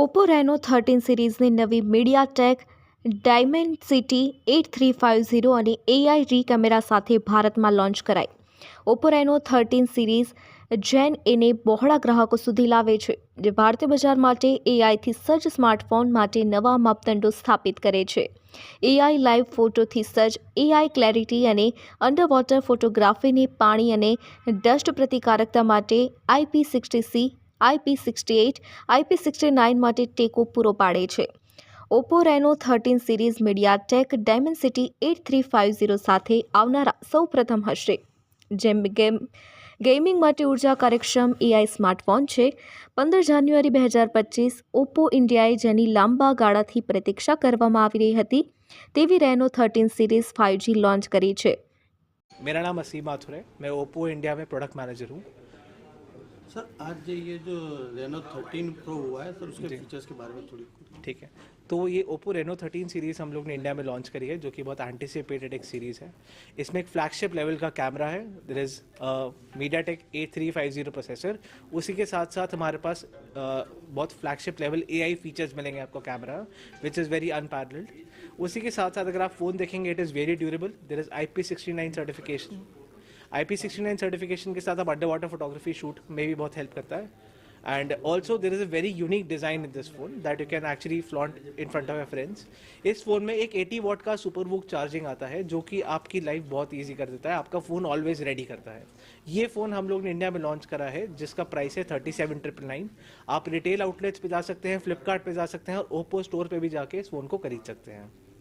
Oppo Reno thirteen સિરીઝની નવી MediaTek Dimensity eight three five zero અને AI રી કેમેરા સાથે ભારતમાં લોન્ચ કરાઈ ઓપો રેનો થર્ટીન સિરીઝ જેન એને બહોળા ગ્રાહકો સુધી લાવે છે જે ભારતીય બજાર માટે એઆઈથી સજ્જ સ્માર્ટફોન માટે નવા માપદંડો સ્થાપિત કરે છે એઆઈ લાઈવ ફોટોથી સજ્જ એઆઈ ક્લેરિટી અને અંડરવોટર ફોટોગ્રાફીની પાણી અને ડસ્ટ પ્રતિકારકતા માટે આઈપી સિક્સટી સી IP sixty eight IP sixty nine માટે ટેકો પૂરો પાડે છે Oppo Reno thirteen series MediaTek city eight three five zero સાથે આવનારા સૌ પ્રથમ હશે જેમ ગેમ ગેમિંગ માટે ઉર્જા કાર્યક્ષમ એઆઈ સ્માર્ટફોન છે પંદર જાન્યુઆરી બે હજાર પચીસ ઓપ્પો ઇન્ડિયાએ જેની લાંબા ગાળાથી પ્રતીક્ષા કરવામાં આવી રહી હતી તેવી Reno thirteen series five G launch કરી છે मेरा नाम असीम माथुर है मैं ओप्पो इंडिया में प्रोडक्ट मैनेजर सर आज ये जो रेनो 13 प्रो हुआ है सर उसके फीचर्स के बारे में थोड़ी ठीक है तो ये ओप्पो रेनो 13 सीरीज़ हम लोग ने इंडिया में लॉन्च करी है जो कि बहुत एंटिसिपेटेड एक सीरीज़ है इसमें एक फ्लैगशिप लेवल का कैमरा है there is MediaTek eight three five zero processor उसी के साथ साथ हमारे पास uh, बहुत flagship level A I features मिलेंगे आपको camera which is very unparalleled उसी के साथ साथ अगर आप फ़ोन देखेंगे it is very durable there is I P sixty nine certification I P sixty nine certification के साथ आप अंडर वाटर फोटोग्राफी शूट में भी बहुत हेल्प करता है and also there is a very unique design in this phone that you can actually flaunt in front of your friends इस phone में एक एटी वॉट का सुपर बुक चार्जिंग आता है जो कि आपकी लाइफ बहुत ईजी कर देता है आपका फ़ोन ऑलवेज रेडी करता है ये फ़ोन हम लोग ने इंडिया में लॉन्च करा है जिसका प्राइस है थर्टी सेवन ट्रिपल नाइन आप रिटेल आउटलेट्स पर जा सकते हैं फ्लिपकार्ट जा सकते हैं और ओप्पो स्टोर पर भी जाके इस फ़ोन को खरीद सकते हैं